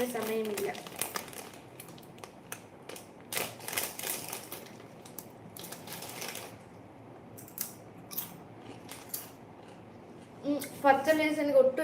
എനിക്കൊരു സമയമില്ല ഉം, പച്ച ലേസ് എനിക്ക് ഒട്ടും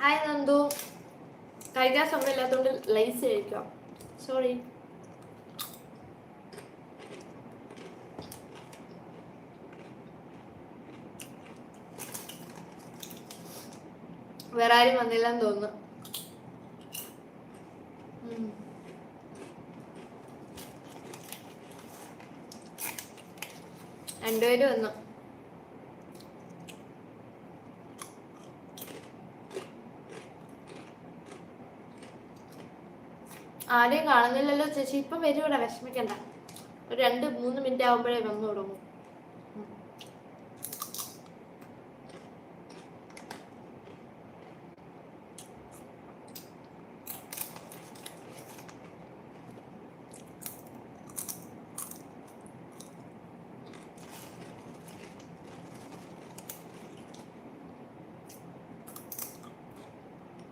ഹായ് നന്ദു കഴിക്കാൻ സമയമില്ലാത്തതുകൊണ്ട് ലൈസ് കഴിക്കാം സോറി വേറെ ആരും വന്നില്ലെന്ന് തോന്നുന്നു. രണ്ടുപേരും വന്നു. ആരെയും കാണുന്നില്ലല്ലോ ചേച്ചി. ഇപ്പൊ വരും ഇവിടെ വിഷമിക്കണ്ട. ഒരു രണ്ട് മൂന്ന് മിനിറ്റ് ആവുമ്പോഴേ വന്നു തുടങ്ങും ഉം.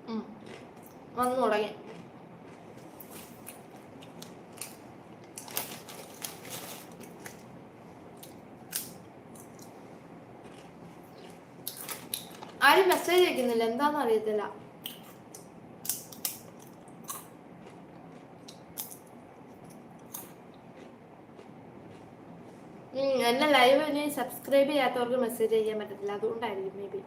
ഉം. വന്നു തുടങ്ങി ആരും മെസ്സേജ് അയക്കുന്നില്ല. എന്താന്ന് അറിയത്തില്ല. എന്നെ ലൈവ് ഇനി സബ്സ്ക്രൈബ് ചെയ്യാത്തവർക്ക് മെസ്സേജ് ചെയ്യാൻ പറ്റത്തില്ല. അതുകൊണ്ടായിരിക്കും മേ ബി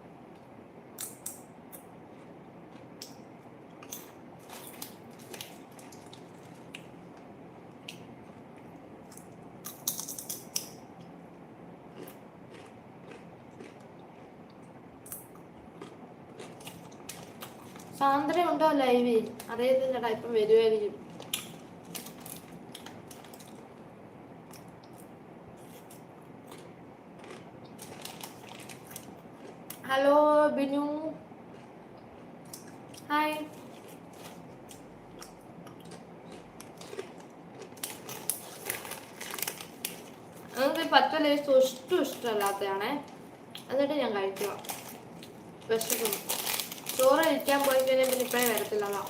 സാന്ദ്ര ഉണ്ടോ ലൈവിൽ അറിയത്തില്ലടാ ഇപ്പം വരുമായിരിക്കും ഹലോ ബിനു. ഹായ്. നമുക്ക് പച്ച ലേസ് ഒട്ടും ഇഷ്ടമല്ലാത്തതാണേ. എന്നിട്ട് ഞാൻ കഴിക്കുക വിശക്കുന്നു. ചോറ് കഴിക്കാൻ പോയി കഴിഞ്ഞാൽ പിന്നെ ഇപ്പഴേ വരത്തില്ലതാ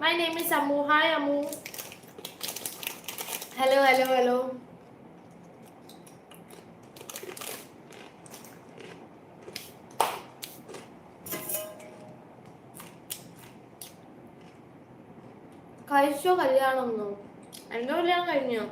my name is Ammu hi Ammu hello hello hello കഴിച്ചോ കല്യാണം ഒന്നും? എന്റെ കല്യാണം കഴിഞ്ഞോ?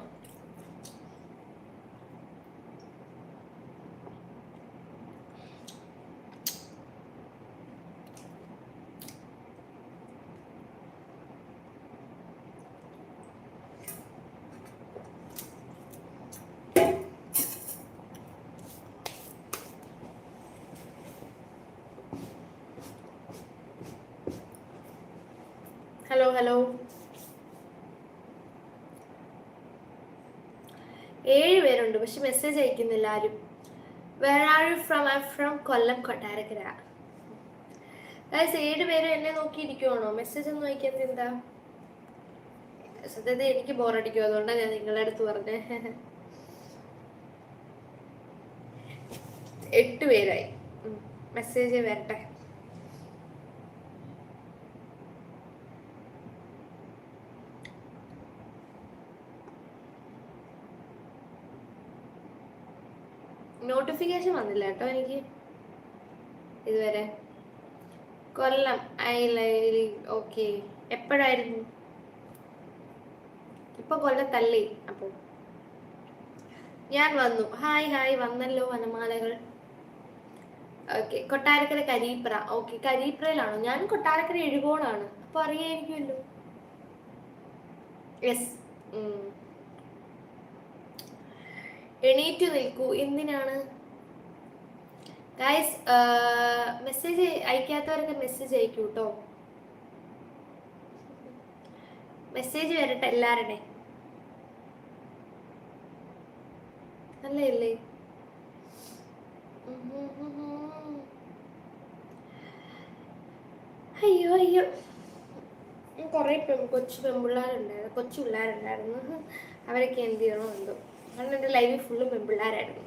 ഹലോ. ഏഴ് പേരുണ്ട് പക്ഷെ മെസ്സേജ് അയക്കുന്നില്ല ആരും. Where are you from I from Kollam Kottarakkara. ഏഴ് പേര് എന്നെ നോക്കിയിരിക്കുവാണോ? മെസ്സേജ് ഒന്നും അയക്കാത്ത എന്താ? സത്യത്തിൽ എനിക്ക് ബോറടിക്കും അതുകൊണ്ടാണ് ഞാൻ നിങ്ങളുടെ അടുത്ത് പറഞ്ഞേ. എട്ട് പേരായി. മെസ്സേജ് വരട്ടെ. നോട്ടിഫിക്കേഷൻ വന്നില്ല കേട്ടോ എനിക്ക്. ഇതുവരെ. Kollam I okay. എപ്പോഴായിരുന്നു? ഇപ്പൊ കൊല്ലത്തല്ലേ അപ്പോ. ഞാൻ വന്നു. ഹായ് ഹായ് വന്നല്ലോ വനമാലകൾ. ഓക്കെ കൊട്ടാരക്കര കരീപ്ര. ഓക്കെ കരീപ്രയിലാണോ? ഞാൻ കൊട്ടാരക്കര എഴുകോണാണ്. അപ്പൊ അറിയായിരിക്കുമല്ലോ. യെസ് എണീറ്റു നിൽക്കൂ. എന്തിനാണ്? ഗായ്സ് മെസ്സേജ് അയക്കാത്തവരൊക്കെ മെസ്സേജ് അയക്കൂ കേട്ടോ മെസ്സേജ് വരട്ടെ എല്ലാവരുടെ നല്ലല്ലേ അയ്യോ അയ്യോ. കുറെ കൊച്ചു പെൺപിള്ളേരുണ്ടായിരുന്നു. കൊച്ചു പിള്ളേരുണ്ടായിരുന്നു. അവരൊക്കെ എന്ത് ചെയ്യണോ എന്തോ. കാരണം എന്റെ ലൈവിൽ ഫുള്ളും പെൺപിള്ളേരായിരുന്നു.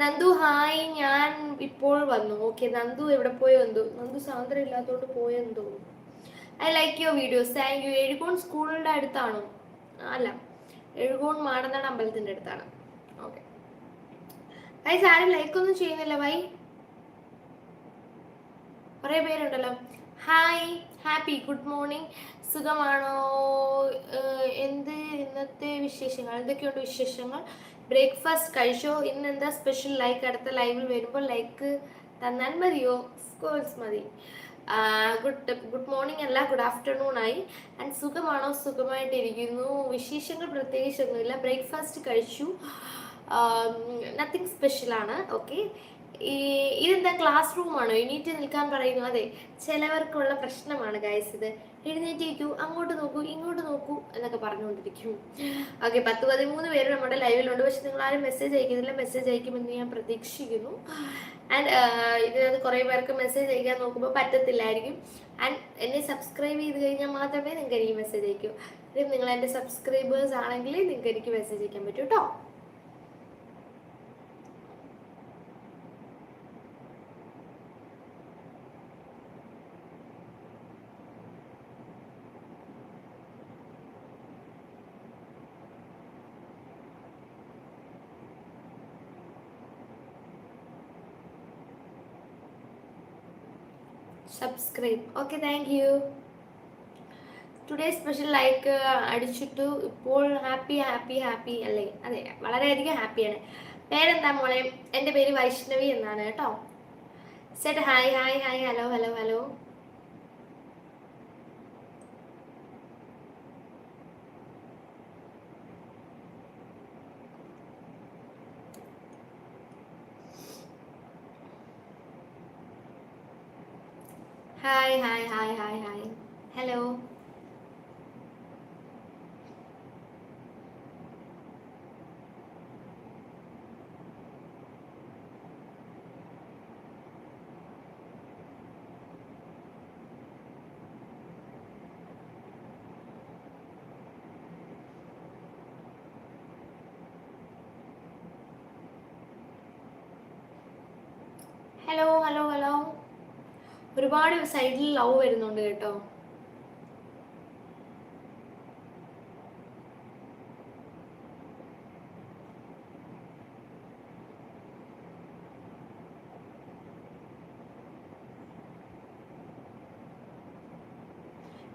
നന്ദു ഹായ്. ഞാൻ ഇപ്പോൾ വന്നു. ഓക്കെ നന്ദു എവിടെ പോയോ എന്തോ? നന്ദു സ്വാതന്ത്ര്യം ഇല്ലാത്തതുകൊണ്ട് പോയെന്തോ I like your videos thank you Ezhukone സ്കൂളിന്റെ അടുത്താണോ? അല്ല. എഴുകോൺ മാടനാട് അമ്പലത്തിന്റെ അടുത്താണ്. ഓക്കെ ഐ ആരും ലൈക്ക് ഒന്നും ചെയ്യുന്നില്ല. വൈ കുറേ പേരുണ്ടല്ലോ. ഹായ് ഹാപ്പി ഗുഡ് മോർണിംഗ് സുഖമാണോ? എന്ത് ഇന്നത്തെ വിശേഷങ്ങൾ? എന്തൊക്കെയുണ്ട് വിശേഷങ്ങൾ? ബ്രേക്ക്ഫാസ്റ്റ് കഴിച്ചോ? ഇന്ന് എന്താ സ്പെഷ്യൽ? ലൈക്ക് അടുത്ത ലൈവിൽ വരുമ്പോൾ ലൈക്ക് തന്നാൽ മതിയോ? കോഴ്സ് മതി. ഗുഡ് ഗുഡ് മോർണിംഗ് അല്ല ഗുഡ് ആഫ്റ്റർനൂൺ ആയി. ആൻഡ് സുഖമാണോ? സുഖമായിട്ടിരിക്കുന്നു. വിശേഷങ്ങൾ പ്രത്യേകിച്ചൊന്നുമില്ല ബ്രേക്ക്ഫാസ്റ്റ് കഴിച്ചു. നത്തിങ് സ്പെഷ്യൽ ആണ്. ഓക്കെ ഇതെന്താ ക്ലാസ് റൂമാണോ എണീറ്റ് നിൽക്കാൻ പറയുന്നു അതെ. ചിലവർക്കുള്ള പ്രശ്നമാണ് ഗൈസ് ഇത്. എഴുന്നേറ്റിരിക്കൂ അങ്ങോട്ട് നോക്കൂ ഇങ്ങോട്ട് നോക്കൂ എന്നൊക്കെ പറഞ്ഞുകൊണ്ടിരിക്കും. ഓക്കെ പത്ത് പതിമൂന്ന് പേര് നമ്മുടെ ലൈവിലുണ്ട് പക്ഷെ നിങ്ങൾ ആരും മെസ്സേജ് അയക്കുന്നില്ല. മെസ്സേജ് അയക്കുമെന്ന് ഞാൻ പ്രതീക്ഷിക്കുന്നു. ആൻഡ് ഇതിനകത്ത് കുറേ പേർക്ക് മെസ്സേജ് അയക്കാൻ നോക്കുമ്പോൾ പറ്റത്തില്ലായിരിക്കും. ആൻഡ് എന്നെ സബ്സ്ക്രൈബ് ചെയ്ത് കഴിഞ്ഞാൽ മാത്രമേ നിങ്ങൾക്ക് എനിക്ക് മെസ്സേജ് അയക്കൂ. നിങ്ങൾ എന്റെ സബ്സ്ക്രൈബേഴ്സ് ആണെങ്കിൽ നിങ്ങൾക്ക് എനിക്ക് മെസ്സേജ് അയക്കാൻ പറ്റൂ കേട്ടോ subscribe okay thank you today special like അടിച്ചിട്ടു ഇപ്പോൾ ഹാപ്പി ഹാപ്പി ഹാപ്പി അല്ലേ? അതെ വളരെയധികം ഹാപ്പിയാണ് പേരെന്താ മോളെ? എന്റെ പേര് വൈഷ്ണവി എന്നാണ് കേട്ടോ. Set hi hi hi hello hello hello hi hi hi hi hi hello hello hello hello ഒരുപാട് സൈഡിൽ ലവ് വരുന്നുണ്ട് കേട്ടോ.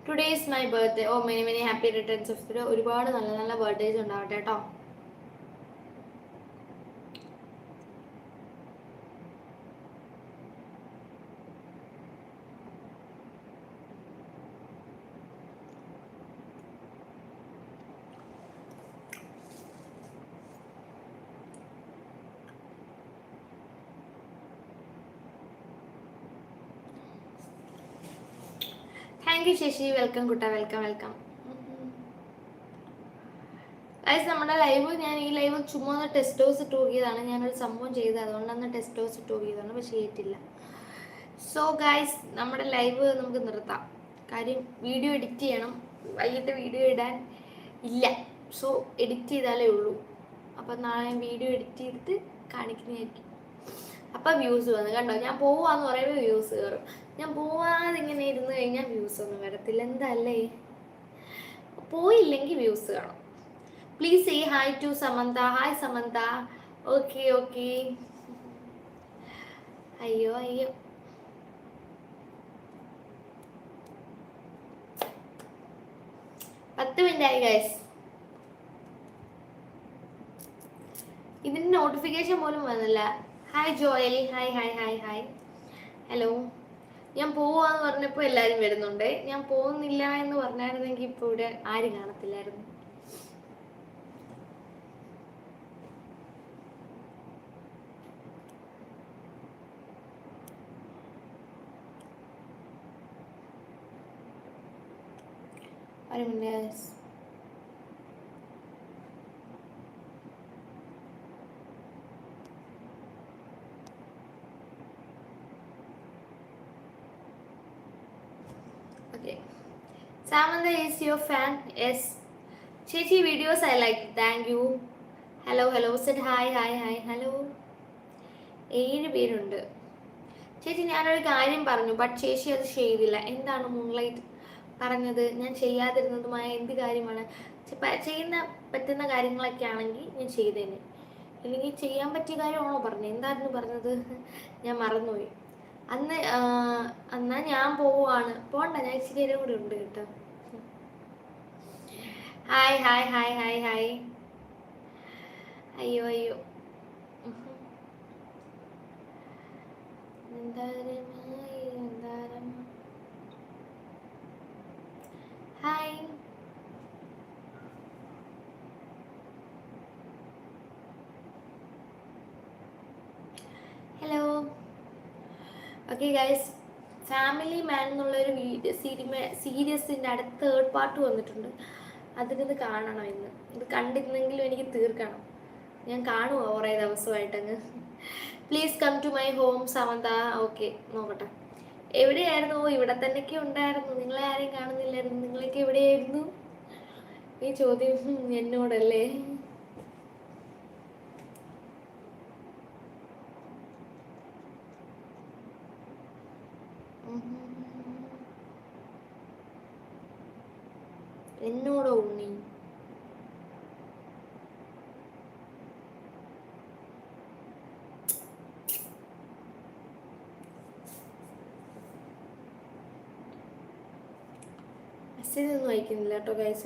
Today is my birthday oh many many happy returns of ഒരുപാട് നല്ല നല്ല ബർത്ത്ഡേസ് ഉണ്ടാവട്ടെ കേട്ടോ. Thank you Sasi. വെൽക്കം കുട്ട. വെൽക്കം വെൽക്കം ഗൈസ് നമ്മുടെ ലൈവ് ഞാൻ ഈ ലൈവ് ചുമ്മാ ഒന്ന് ടെസ്റ്റ് ഹൗസ് ഇട്ട് നോക്കിയതാണ്. ഞാനൊരു സംഭവം ചെയ്തത് അതുകൊണ്ടാണ് ടെസ്റ്റ് ഹൗസ് ഇട്ട് നോക്കിയതാണ്. പക്ഷേ ഏറ്റില്ല. സോ ഗൈസ് നമ്മുടെ ലൈവ് നമുക്ക് നിർത്താം. കാര്യം വീഡിയോ എഡിറ്റ് ചെയ്യണം. വൈകിട്ട് വീഡിയോ ഇടാൻ ഇല്ല. സോ എഡിറ്റ് ചെയ്താലേ ഉള്ളൂ. അപ്പം നാളെ വീഡിയോ എഡിറ്റ് ചെയ്തിട്ട് കാണിക്കുന്നതായിരിക്കും. അപ്പം വ്യൂസ് വന്നു. കണ്ടോ? ഞാൻ പോവാന്ന് പറയുമ്പോൾ വ്യൂസ് കയറും ഞാൻ പോവാതെ ഇങ്ങനെ ഇരുന്ന് കഴിഞ്ഞാൽ വ്യൂസ് ഒന്നും വരത്തില്ല. എന്തല്ലേ? പോയില്ലെങ്കിൽ വ്യൂസ് കാണും. Please say hi to Samantha hi Samantha okay okay അയ്യോ അയ്യോ. പത്ത് മിനിറ്റ് ആയി ഗൈസ് ഇതിന്റെ നോട്ടിഫിക്കേഷൻ പോലും വന്നില്ല. Hi Joel hi hi hi hi hello ഞാൻ പോവാന്ന് പറഞ്ഞപ്പോൾ എല്ലാരും വരുന്നുണ്ട്. ഞാൻ പോകുന്നില്ല എന്ന് പറഞ്ഞായിരുന്നെങ്കിൽ ഇപ്പോൾ ഇവിടെ ആരും കാണത്തില്ലായിരുന്നു. ഒരു minute Samantha is your fan Yes. ചേച്ചി videos I like thank you hello hello set hi hi hi hello ഏഴ് പേരുണ്ട്. ചേച്ചി ഞാനൊരു കാര്യം പറഞ്ഞു ബട്ട് ചേച്ചി അത് ചെയ്തില്ല. എന്താണ് മൂൺലൈറ്റ് പറഞ്ഞത്? ഞാൻ ചെയ്യാതിരുന്നതുമായ എന്ത് കാര്യമാണ്? ചെയ്യുന്ന പറ്റുന്ന കാര്യങ്ങളൊക്കെ ആണെങ്കിൽ ഞാൻ ചെയ്തേനെ. അല്ലെങ്കിൽ ചെയ്യാൻ പറ്റിയ കാര്യമാണോ പറഞ്ഞത് എന്തായിരുന്നു പറഞ്ഞത്? ഞാൻ മറന്നുപോയി. അന്ന് എന്നാൽ ഞാൻ പോവുകയാണ് പോണ്ട ഞാൻ ഇച്ചിരി നേരം കൂടെ ഉണ്ട് കേട്ടോ. Hi hi hi hi hi അയ്യോ അയ്യോ hi hello okay guys family man എന്നുള്ളൊരു വീഡിയോ സിനിമ സീരിയസിന്റെ അടുത്ത തേർഡ് പാർട്ട് വന്നിട്ടുണ്ട്. അതിനിത് കാണണം ഇന്ന്. ഇത് കണ്ടിരുന്നെങ്കിലും എനിക്ക് തീർക്കണം. ഞാൻ കാണുമോ കുറേ ദിവസമായിട്ടങ്ങ്? Please come to my home Samantha okay നോക്കട്ടെ. എവിടെയായിരുന്നു? ഇവിടെ തന്നെയൊക്കെ ഉണ്ടായിരുന്നു. നിങ്ങളെ ആരെയും കാണുന്നില്ലായിരുന്നു. നിങ്ങളൊക്കെ എവിടെയായിരുന്നു? ഈ ചോദ്യം എന്നോടല്ലേ? അയക്കുന്നില്ല കേട്ടോ ഗൈസ്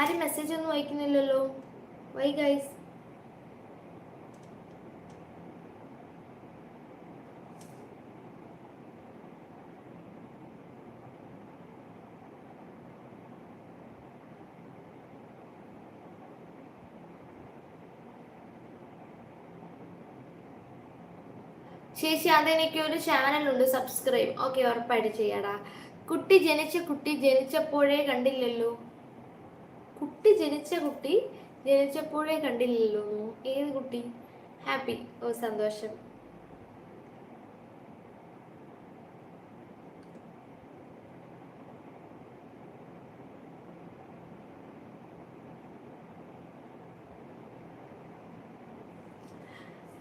ആരും മെസ്സേജ് ഒന്നും അയക്കുന്നില്ലല്ലോ. വൈ ഗൈസ് ചേച്ചി അതെനിക്ക് ഒരു ചാനലുണ്ട്. സബ്സ്ക്രൈബ് ഓക്കെ ഉറപ്പായിട്ട് ചെയ്യാടാ. കുട്ടി ജനിച്ച കുട്ടി ജനിച്ചപ്പോഴേ കണ്ടില്ലല്ലോ. കുട്ടി ജനിച്ച കുട്ടി ജനിച്ചപ്പോഴേ കണ്ടില്ലല്ലോ. ഏത് കുട്ടി? ഹാപ്പി ഓ സന്തോഷം.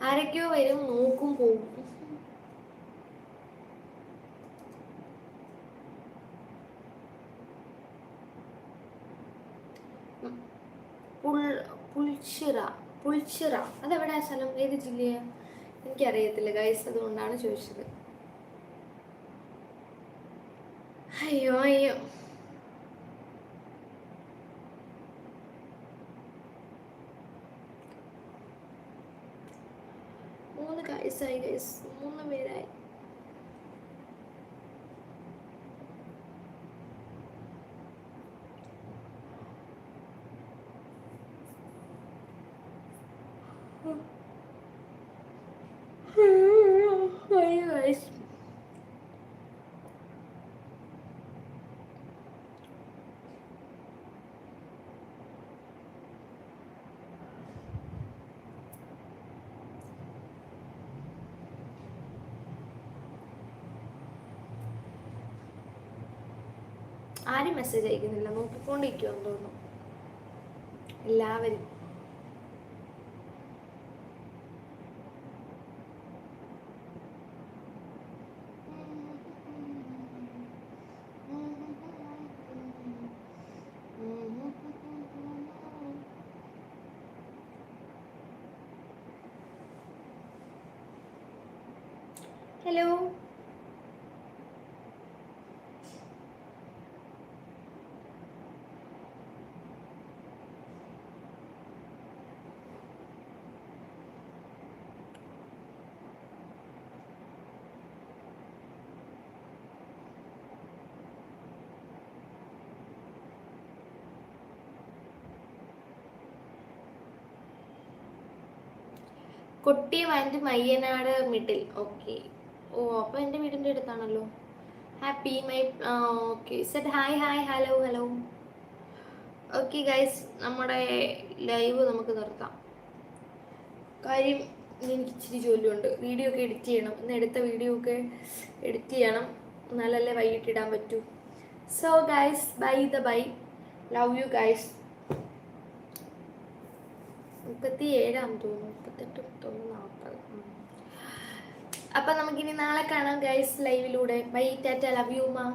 ആരൊക്കെയോ വരും നോക്കും പോകും. പുൽച്ചിറ പുൽച്ചിറ അതെവിടെയാ സ്ഥലം? ഏത് ജില്ലയാ? എനിക്കറിയത്തില്ല. ഗൈസ് അതുകൊണ്ടാണ് ചോദിച്ചത്. അയ്യോ അയ്യോ. മൂന്ന് ഗൈസായി ഗൈസ് മൂന്ന് പേരായി. ആരും മെസ്സേജ് അയക്കുന്നില്ല. നോക്കിക്കൊണ്ടിരിക്കുമെന്ന് തോന്നുന്നു. എല്ലാവരും. Hello. Kottiyam and Mayyanad middle okay oh അപ്പോൾ എന്റെ വീടിന്റെ അടുത്താണല്ലോ. Happy my okay set hi hi hello hello okay guys നമ്മുടെ ലൈവ് നമുക്ക് നിർത്താം. കാര്യം എനിക്ക് ഇച്ചിരി ജോലിയുണ്ട്. വീഡിയോ ഒക്കെ എഡിറ്റ് ചെയ്യണം. ഇന്ന് എടുത്ത വീഡിയോ ഒക്കെ എഡിറ്റ് ചെയ്യണം. എന്നാലല്ലേ വൈകിട്ട് ഇടാൻ പറ്റൂ. So guys by the by love you guys മുപ്പത്തി ഏഴാം തോന്നുന്നു. മുപ്പത്തെട്ട് മുപ്പത്തൊന്ന് നാൽപ്പത് അപ്പൊ നമുക്കിനി നാളെ കാണാം ഗൈസ് ലൈവിലൂടെ ബൈ ടാറ്റ ലവ് യു മാ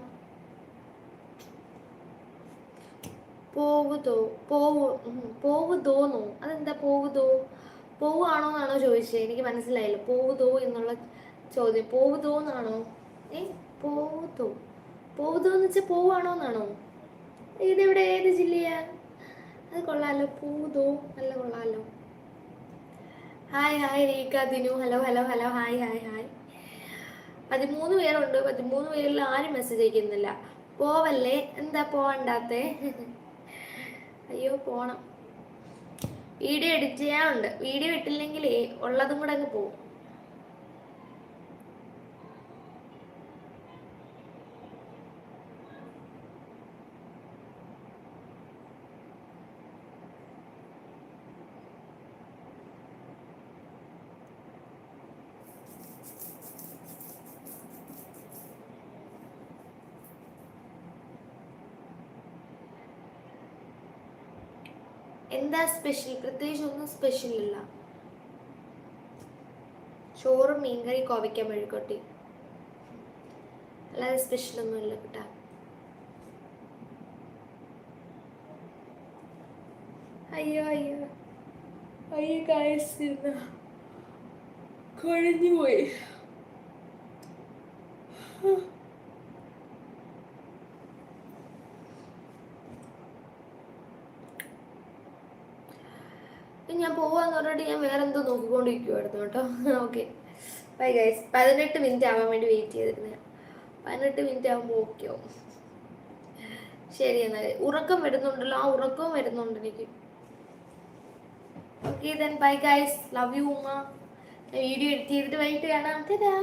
പോകുതോ പോവു ഉം, പോവുതോന്നോ? അതെന്താ പോവുതോ? പോവുകയാണോ എന്നാണോ ചോദിച്ചത് എനിക്ക് മനസ്സിലായില്ല. പോവുതോ എന്നുള്ള ചോദ്യം. പോവുതോ എന്നാണോ ഏ പോവുതോ. പോവുതോ എന്ന് വെച്ചാൽ പോവുകയാണോ എന്നാണോ ഇതെവിടെ? ഏത് ജില്ലയാ? അത് കൊള്ളാലോ. പോവുതോ. നല്ല കൊള്ളാലോ. Hi hi Rekha Dinu. Hello hello hello hi hi hi പതിമൂന്ന് പേരുണ്ട്. പതിമൂന്ന് പേരിൽ ആരും മെസ്സേജ് അയക്കുന്നില്ല. പോവല്ലേ? എന്താ പോവണ്ടാത്തേ? അയ്യോ പോണം. വീഡിയോ എഡിറ്റ് ചെയ്യാനുണ്ട്. വീഡിയോ ഇട്ടില്ലെങ്കിൽ ഉള്ളതും കൂടെ അങ്ങ് പോവും. എന്താ സ്പെഷ്യൽ പ്രത്യേകിച്ച് ഒന്നും സ്പെഷ്യൽ ഇല്ല. ചോറും മീൻകറി കോവയ്ക്ക മെഴുകൊട്ടി അല്ലാതെ സ്പെഷ്യൽ ഒന്നും ഇല്ല കേട്ടാ. അയ്യോ അയ്യോ. അയ്യോ കായസിരുന്ന കൊഴിഞ്ഞു പോയി ഞാൻ പോവാന്ന് പറഞ്ഞിട്ട് ഞാൻ വേറെ എന്തോ നോക്കിക്കൊണ്ടിരിക്കുവായിരുന്നു കേട്ടോ. ഓക്കെ ബൈ ഗൈസ് പതിനെട്ട് മിനിറ്റ് ആവാൻ വേണ്ടി വെയിറ്റ് ചെയ്തിരുന്നത് പതിനെട്ട് മിനിറ്റ് ആകുമ്പോൾ ഓക്കെ ആവും. ശരി എന്നാൽ ഉറക്കം വരുന്നുണ്ടല്ലോ. ആ ഉറക്കവും വരുന്നുണ്ട് എനിക്ക്. Okay then bye guys love you ഉമ്മ. വീഡിയോ എഡിറ്റ് ചെയ്തിട്ട് വൈകിട്ട് കാണാം. തരാ